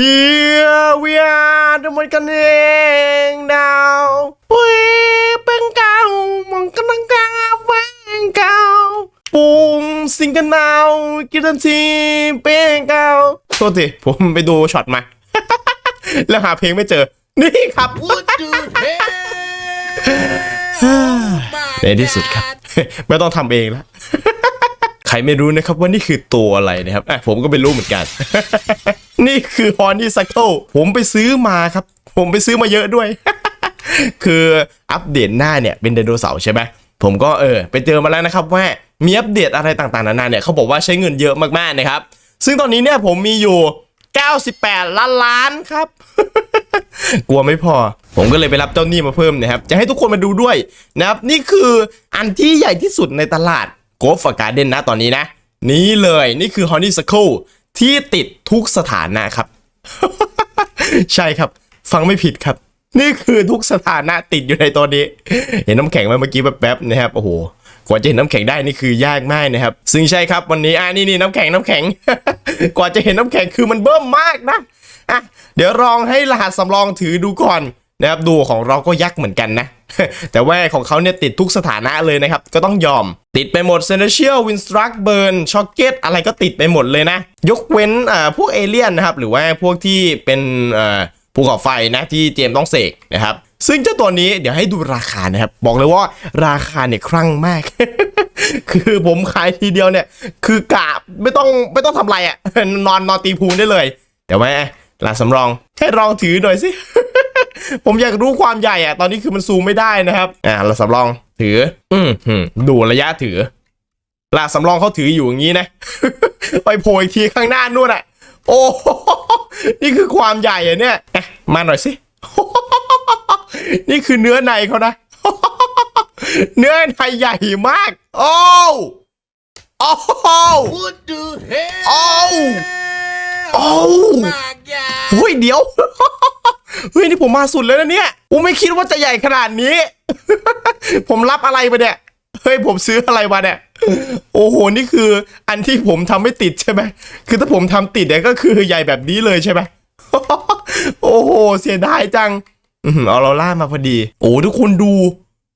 Here we are ทุกคนกันเองดาวปุ้ยเป็นเก่ามองกันตั้งกาแฟงเก่าปุงสิงกันนาวกินทันทีเป็นเก่าโทษทีผมไปดูช็อตมา แล้วหาเพลงไม่เจอ นี่ครับ What the hell ในที่สุดครับ ไม่ต้องทำเองแล้วใครไม่รู้นะครับว่านี่คือตัวอะไรนะครับอะผมก็ไม่รู้เหมือนกัน นี่คือฮอนนี่ซัคเคิลผมไปซื้อมาครับ ผมไปซื้อมาเยอะด้วย คืออัปเดตหน้าเนี่ยเป็นไดโนเสาร์ใช่ไหมผมก็เออไปเจอมาแล้วนะครับว่ามีอัปเดตอะไรต่างๆนานาเนี่ยเขาบอกว่าใช้เงินเยอะมากๆนะครับ ซึ่งตอนนี้เนี่ยผมมีอยู่ 98 ล้านล้านครับ กลัวไม่พอ ผมก็เลยไปรับเจ้าหนี้มาเพิ่มนะครับ จะให้ทุกคนมาดูด้วยนะครับ นี่คืออันที่ใหญ่ที่สุดในตลาดโกลฟการ์เด้นนะตอนนี้นะ นี่เลยนี่คือ Honeysuckle ที่ติดทุกสถานะครับ ใช่ครับ ฟังไม่ผิดครับ นี่คือทุกสถานะติดอยู่ในตัวนี้ เห็นน้ำแข็งไหมเมื่อกี้แป๊บๆนะครับโอ้โหกว่าจะเห็นน้ำแข็งได้นี่คือยากมากนะครับ ซึ่งใช่ครับวันนี้อ่านี่นี่น้ำแข็งน้ำแข็ง กว่าจะเห็นน้ำแข็งคือมันเบิ่มมากนะอะเดี๋ยวลองให้รหัสสำรองถือดูก่อน นะครับดูของเราก็ยักษ์เหมือนกันนะ แต่ว่าของเขาเนี่ยติดทุกสถานะเลยนะครับ ก็ต้องยอม ติดไปหมด c e n t i a l w i n s t r u c t Burn Shocket อะไรก็ติดไปหมดเลยนะ ยกเว้นอ่าพวกเอเลี่ยนนะครับ หรือว่าพวกที่เป็นอ่าภูเขาไฟนะที่เจมต้องเสกนะครับซึ่งเจ้าตัวนี้เดี๋ยวให้ดูราคานะครับ บอกเลยว่าราคาเนี่ยครั่งมาก คือผมขายทีเดียวเนี่ย คือกะไม่ต้องไม่ต้องทำอะไรอะ่ะนอนนอนตีพูนได้เลย แต่ว่าหลานสำรองให้ลองถือหน่อยสิ ผมอยากรู้ความใหญ่อะตอนนี้คือมันซูมไม่ได้นะครับ อ่าเราสำรองถืออืมหืมดูระยะถือลาสำรองเขาถืออยู่อย่างนี้นะ ไปโผล่อีกทีข้างหน้านู่นอะโอ้โหนี่คือความใหญ่อะเนี่ยอะมาหน่อยสินี่คือเนื้อในเขานะ เนื้อในใหญ่มาก โอ้โอ้ว What the hell โอ้โอ้ว my god เฮ้ยเดี๋ยว เฮ้ยนี่ผมมาสุดแล้วนะเนี่ยผมไม่คิดว่าจะใหญ่ขนาดนี้ ผมรับอะไรไปเนี่ยเฮ้ยผมซื้ออะไรมาเนี่ยโอ้โหนี่คืออันที่ผมทำไม่ติดใช่ไหมคือถ้าผมทำติดเนี่ยก็คือใหญ่แบบนี้เลยใช่ไหมโอ้โหเสียดายจังอ๋อเอาเราล่ามาพอดี โอ้ทุกคนดู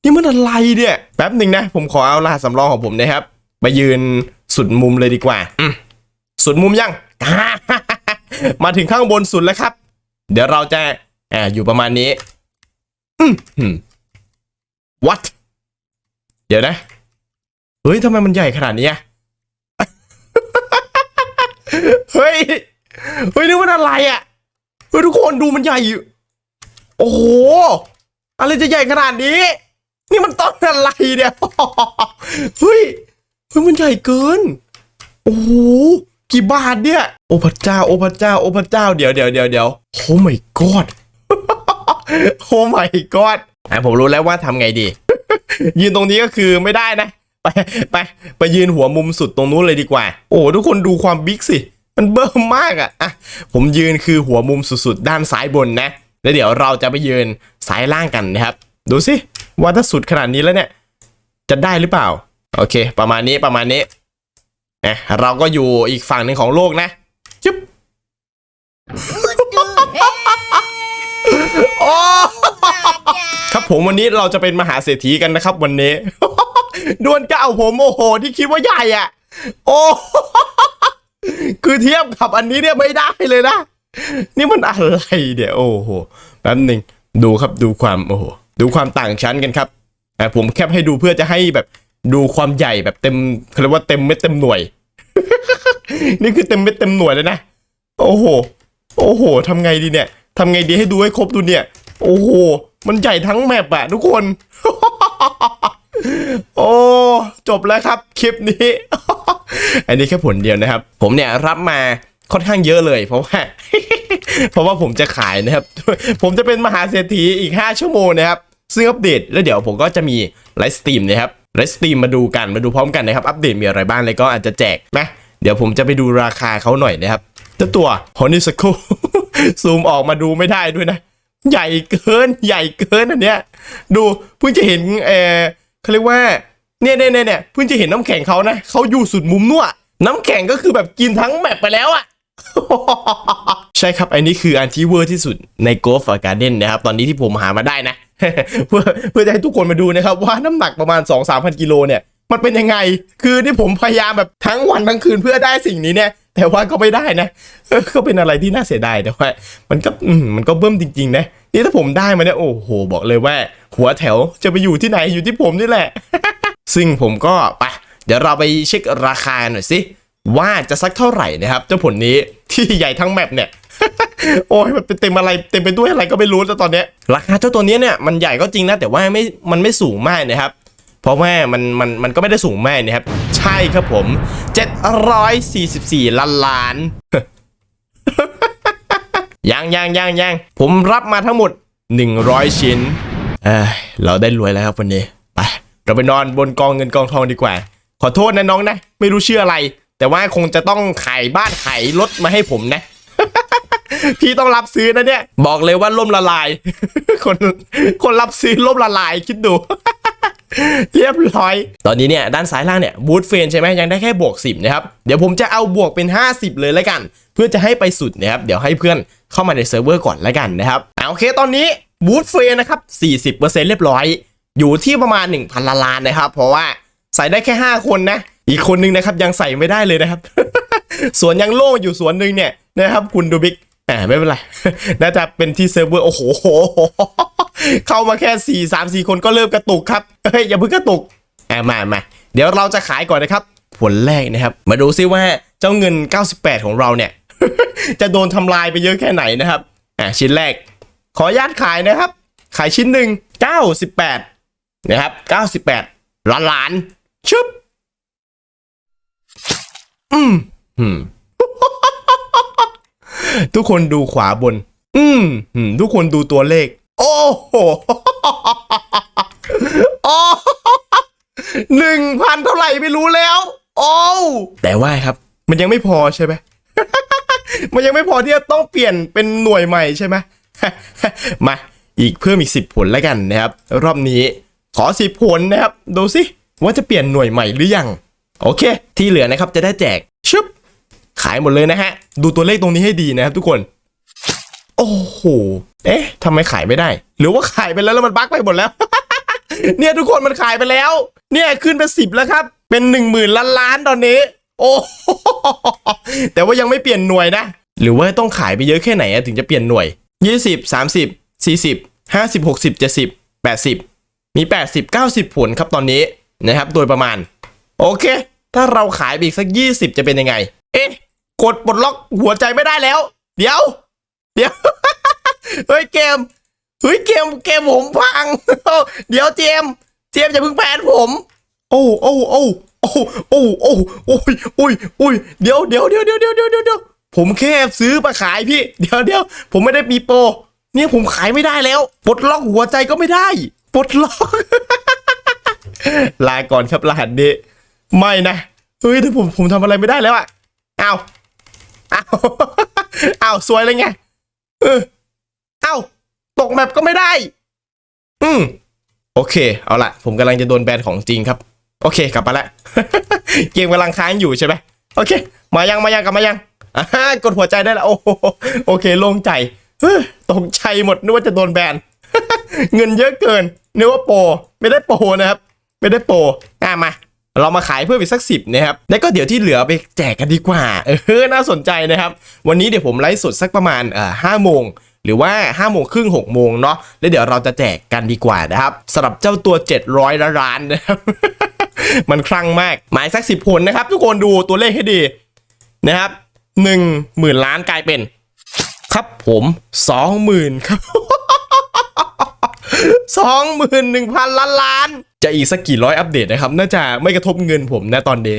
นี่มันอะไรเนี่ยแป๊บหนึ่งนะ ผมขอเอารหัสำรองของผมนะครับมายืนสุดมุมเลยดีกว่าสุดมุมยัง มาถึงข้างบนสุดแล้วครับ เดี๋ยวเราจะอ่าอยู่ประมาณนี้หืม what เดี๋ยวนะ เฮ้ยทำไมมันใหญ่ขนาดนี้อะเฮ้ย เฮ้ยนี่มันอะไรอะ เฮ้ยทุกคนดูมันใหญ่อยู่ โอ้โห อะไรจะใหญ่ขนาดนี้ นี่มันต้นอะไรเนี่ย เฮ้ย เฮ้ยมันใหญ่เกิน โอ้โห กี่บาทเนี่ย โอ้พระเจ้า โอ้พระเจ้า โอ้พระเจ้า เดี๋ยวเดี๋ยวเดี๋ยวเดี๋ยวโอ้ my god โอ้ my god อะผมรู้แล้วว่าทำไงดี ยืนตรงนี้ก็คือไม่ได้นะ ไปไปไปยืนหัวมุมสุดตรงนู้นเลยดีกว่า โอ้ทุกคนดูความบิ๊กสิ มันเบิ่มมากอะอะ ผมยืนคือหัวมุมสุดๆด้านซ้ายบนนะ แล้วเดี๋ยวเราจะไปยืนซ้ายล่างกันนะครับ ดูสิว่าถ้าสุดขนาดนี้แล้วเนี่ย จะได้หรือเปล่า โอเค ประมาณนี้ประมาณนี้ นะเราก็อยู่อีกฝั่งหนึ่งของโลกนะจุ๊บ What the hell โอ้ครับผมวันนี้เราจะเป็นมหาเศรษฐีกันนะครับ วันนี้ ดวลเก้าผมโอ้โห ที่คิดว่าใหญ่อะโอ้คือเทียบกับอันนี้เนี่ยไม่ได้เลยนะ นี่มันอะไรเดี๋ยวโอ้โหแป๊บหนึ่งดูครับดูความโอ้โหดูความต่างชั้นกันครับอะผมแคปให้ดูเพื่อจะให้แบบ ดูความใหญ่แบบเต็มเขาเรียกว่าเต็มเม็ดเต็มหน่วย นี่คือเต็มเม็ดเต็มหน่วยเลยนะ โอ้โห โอ้โหทำไงดีเนี่ยทำไงดีให้ดูให้ครบดูเนี่ย โอ้โห มันใหญ่ทั้งแมปอะทุกคน โอ้จบแล้วครับคลิปนี้ อันนี้แค่ผลเดียวนะครับ ผมเนี่ยรับมาค่อนข้างเยอะเลย เพราะว่า เพราะว่าผมจะขายนะครับ ผมจะเป็นมหาเศรษฐีอีก 5 ชั่วโมงนะครับ ซึ่งอัปเดตแล้วเดี๋ยวผมก็จะมีไลฟ์สตรีมนะครับ ไลฟ์สตรีมมาดูกันมาดูพร้อมกันนะครับ อัปเดตมีอะไรบ้างแล้วก็อาจจะแจกนะเดี๋ยวผมจะไปดูราคาเขาหน่อยนะครับเจ้าตัว Honeysuckle ซูมออกมาดูไม่ได้ด้วยนะ ใหญ่เกินใหญ่เกินอันเนี้ยดูเพิ่งจะเห็นเออเขาเรียกว่าเนี่ยเนี่ยเนี่ยเน่เพิ่งจะเห็นน้ำแข็งเขานะเขาอยู่สุดมุมนู่นน้ำแข็งก็คือแบบกินทั้งแมปไปแล้วอะใช่ครับอันนี้คืออันที่เวอร์ที่สุดใน Golf Garden นะครับ ตอนนี้ที่ผมหามาได้นะ เพื่อเพื่อจะให้ทุกคนมาดูนะครับ ว่าน้ำหนักประมาณ 2-3พันกิโลเนี่ยมันเป็นยังไง คือที่ผมพยายามแบบทั้งวันทั้งคืนเพื่อได้สิ่งนี้เนี่ย แต่ว่าก็ไม่ได้นะ ก็เป็นอะไรที่น่าเสียดายแต่ว่ามันก็มมันก็เบิ่มจริงๆนะ นี่ถ้าผมได้มาเนี่ยโอ้โห บอกเลยว่า หัวแถวจะไปอยู่ที่ไหนอยู่ที่ผมนี่แหละ ซึ่งผมก็ไปเดี๋ยวเราไปเช็คราคาหน่อยสิว่าจะสักเท่าไหร่นะครับ เจ้าผลนี้ที่ใหญ่ทั้งแมปเนี่ย โอ้ยมันเป็นเต็มอะไรเต็มไปด้วยอะไรก็ไม่รู้แล้วตอนเนี้ยราคาเจ้าตัวเนี้ยเนี่ยมันใหญ่ก็จริงนะแต่ว่าไม่มันไม่สูงมากนะครับเพราะว่ามันมันมันก็ไม่ได้สูงมากนะครับ ใช่ครับผม 744 ล้านล้านยังยังยังยังผมรับมาทั้งหมด 100 ชิ้นเอ้ยเราได้รวยแล้วครับวันนี้ไปเราไปนอนบนกองเงินกองทองดีกว่า ขอโทษนะน้องนะ ไม่รู้ชื่ออะไร แต่ว่าคงจะต้องขายบ้านขายรถมาให้ผมนะ พี่ต้องรับซื้อนะเนี่ย บอกเลยว่าล่มละลาย คนคนรับซื้อล่มละลายคิดดู เรียบร้อย ตอนนี้เนี่ยด้านซ้ายล่างเนี่ยบูทเฟนใช่ไหมยังได้แค่บวก 10 นะครับ เดี๋ยวผมจะเอาบวกเป็น 50 เลยแล้วกัน เพื่อจะให้ไปสุดนะครับ เดี๋ยวให้เพื่อนเข้ามาในเซิร์ฟเวอร์ก่อนแล้วกันนะครับอ่าโอเคตอนนี้บูทเฟนนะครับ 40%เรียบร้อย อยู่ที่ประมาณ 1,000ล้านล้านนะครับ เพราะว่าใส่ได้แค่ 5 คนนะ อีกคนนึงนะครับยังใส่ไม่ได้เลยนะครับสวนยังโล่งอยู่สวนหนึ่งเนี่ยนะครับคุณดูบิ๊ก แหมไม่เป็นไร น่าจะเป็นที่เซิร์ฟเวอร์ โอ้โห เข้ามาแค่ 4 3 4 คนก็เริ่มกระตุกครับเฮ้ยอย่าเพิ่งกระตุกแหมมามาเดี๋ยวเราจะขายก่อนนะครับผลแรกนะครับ มาดูซิว่าเจ้าเงิน 98 ของเราเนี่ย จะโดนทำลายไปเยอะแค่ไหนนะครับอะชิ้นแรก ขออนุญาตขายนะครับ ขายชิ้นหนึ่ง98 นะครับ 98ล้านล้านชึบอืมอืม ทุกคนดูขวาบนอืมอืมทุกคนดูตัวเลข โอ้โหโอ้หนึ่งพันเท่าไหร่ไม่รู้แล้ว โอ้แต่ว่าครับ มันยังไม่พอใช่ไหมมันยังไม่พอที่จะต้องเปลี่ยนเป็นหน่วยใหม่ใช่ไหมมาอีกเพิ่มอีกสิบผลแล้วกันนะครับ รอบนี้ขอสิบผลนะครับ ดูสิว่าจะเปลี่ยนหน่วยใหม่หรือยัง โอเค ที่เหลือนะครับจะได้แจกชึบ ขายหมดเลยนะฮะ ดูตัวเลขตรงนี้ให้ดีนะครับทุกคน โอ้โห เอ๊ะทำไมขายไม่ได้ หรือว่าขายไปแล้วแล้วมันบั๊กไปหมดแล้ว เนี่ยทุกคนมันขายไปแล้ว เนี่ยขึ้นเป็นสิบแล้วครับ เป็นหนึ่งหมื่นล้านล้านตอนนี้ โอ้โหแต่ว่ายังไม่เปลี่ยนหน่วยนะ หรือว่าต้องขายไปเยอะแค่ไหนถึงจะเปลี่ยนหน่วยยี่สิบสามสิบสี่สิบห้าสิบหกสิบเจ็ดสิบแปดสิบมีแปดสิบเก้าสิบผลครับตอนนี้นะครับ โดยประมาณ โอเค ถ้าเราขายไปอีกสักยี่สิบจะเป็นยังไง กดปลดล็อกหัวใจไม่ได้แล้ว เดี๋ยว เดี๋ยว เฮ้ยเกม เฮ้ยเกมเกมผมพัง เดี๋ยวเจม เจมส์อย่าเพิ่งแพนผม โอ้โอ้โอ้โอ้โอ้โอ้โอ้ยโอ้ยโอ้ยเดี๋ยวเดี๋ยวเดี๋ยวเดี๋ยวเดี๋ยวเดี๋ยวเดี๋ยวผมแค่ซื้อมาขายพี่ เดี๋ยวเดี๋ยวผมไม่ได้มีโปรเนี่ยผมขายไม่ได้แล้ว ปลดล็อกหัวใจก็ไม่ได้ ปลดล็อก ลาก่อนครับรหัสนี้ ไม่นะ เฮ้ยแต่ผมผมทำอะไรไม่ได้แล้วอะเอา อ้าวอ้าวสวยเลยไงเออเอ้าตกแมปก็ไม่ได้ อืมโอเค เอาละผมกำลังจะโดนแบนของจริงครับ โอเค กลับมาละเกมกำลังค้างอยู่ใช่ไหมโอเค มายังมายังกลับมายังกดหัวใจได้แล้วโอ้โอเคโล่งใจเฮ้ยตกใจหมดนึกว่าจะโดนแบนเงินเยอะเกินนึกว่าโปรไม่ได้โปรนะครับ ไม่ได้โปรอะมา เรามาขายเพิ่มอีกสักสิบนะครับ แล้วก็เดี๋ยวที่เหลือไปแจกกันดีกว่า เออ น่าสนใจนะครับ วันนี้เดี๋ยวผมไลฟ์สดสักประมาณเอ่อห้าโมงหรือว่า5้าโมงครึ่งหกโมงเนาะแล้วเดี๋ยวเราจะแจกกันดีกว่านะครับสำหรับเจ้าตัว 700ล้านนะครับ มันคลั่งมาก หมายสักสิบผลนะครับ ทุกคนดูตัวเลขให้ดีนะครับหนึ่งหมื่นล้านกลายเป็น ครับผมสองหมื่นครับสองหมื่นหนึ่งพันล้านล้าน จะอีกสักกี่ร้อยอัปเดตนะครับ น่าจะไม่กระทบเงินผมนะตอนนี้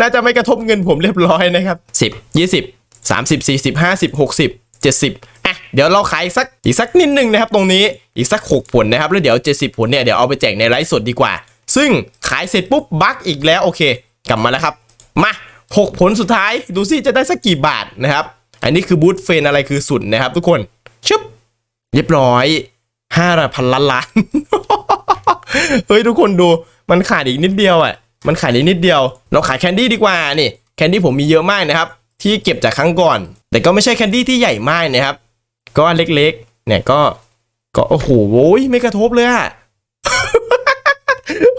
น่าจะไม่กระทบเงินผมเรียบร้อยนะครับสิบยี่สิบสามสิบสี่สิบห้าสิบหกสิบเจ็ดสิบอะเดี๋ยวเราขายสักอีกสักนิดนึงนะครับ ตรงนี้อีกสักหกผลนะครับแล้วเดี๋ยวเจ็ดสิบผลเนี่ยเดี๋ยวเอาไปแจกในไลฟ์สดดีกว่า ซึ่งขายเสร็จปุ๊บบั๊กอีกแล้วโอเค กลับมาแล้วครับ มาหกผลสุดท้ายดูสิจะได้สักกี่บาทนะครับ อันนี้คือบูทเฟนอะไรคือสุดนะครับ ทุกคนชึบเรียบร้อย ห้าพันล้านล้าน เฮ้ยทุกคนดู มันขาดอีกนิดเดียวอะ มันขาดอีกนิดเดียว เราขายแคนดี้ดีกว่า นี่ แคนดี้ผมมีเยอะมากนะครับ ที่เก็บจากครั้งก่อน แต่ก็ไม่ใช่แคนดี้ที่ใหญ่มากนะครับ ก็เล็กๆ เนี่ยก็ ก็โอ้โหไม่กระทบเลยอะ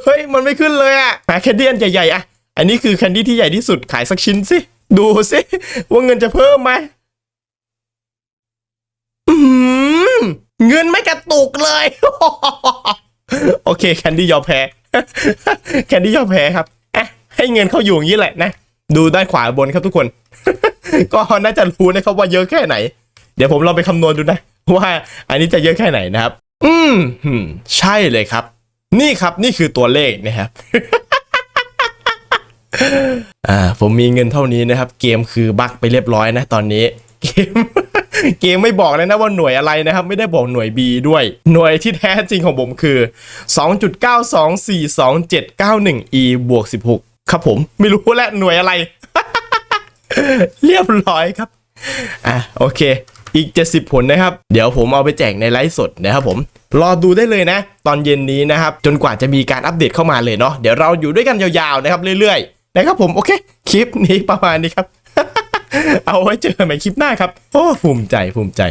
เฮ้ยมันไม่ขึ้นเลยอะหาแคนดี้อันใหญ่ๆอะอันนี้คือแคนดี้ที่ใหญ่ที่สุด ขายสักชิ้นสิ ดูสิว่าเงินจะเพิ่มไหมอืมเงินไม่ก ตุกเลย โอเคแคนดี้ยอมแพ้แคนดี้ยอมแพ้ครับอะให้เงินเขาอยู่อย่างนี้แหละนะ ดูด้านขวาบนครับทุกคน ก็น่าจะรู้นะครับว่าเยอะแค่ไหน เดี๋ยวผมลองไปคำนวณดูนะ ว่าอันนี้จะเยอะแค่ไหนนะครับ อืมใช่เลยครับ นี่ครับนี่คือตัวเลขนะครับอ่าผมมีเงินเท่านี้นะครับ เกมคือบั๊กไปเรียบร้อยนะตอนนี้เกม เกมไม่บอกเลยนะว่าหน่วยอะไรนะครับ ไม่ได้บอกหน่วย B ด้วย หน่วยที่แท้จริงของผมคือ 2.9242791 e บวก16 ครับผม ไม่รู้แหละหน่วยอะไร เรียบร้อยครับ อะ โอเค อีก 70 ผลนะครับ เดี๋ยวผมเอาไปแจกในไลฟ์สดนะครับผมรอดูได้เลยนะ ตอนเย็นนี้นะครับ จนกว่าจะมีการอัปเดตเข้ามาเลยเนาะเดี๋ยวเราอยู่ด้วยกันยาวๆนะครับเรื่อยๆนะครับผมโอเค คลิปนี้ประมาณนี้ครับ เอาไว้เจอกันใหม่คลิปหน้าครับ โอ้ภูมิใจภูมิใจ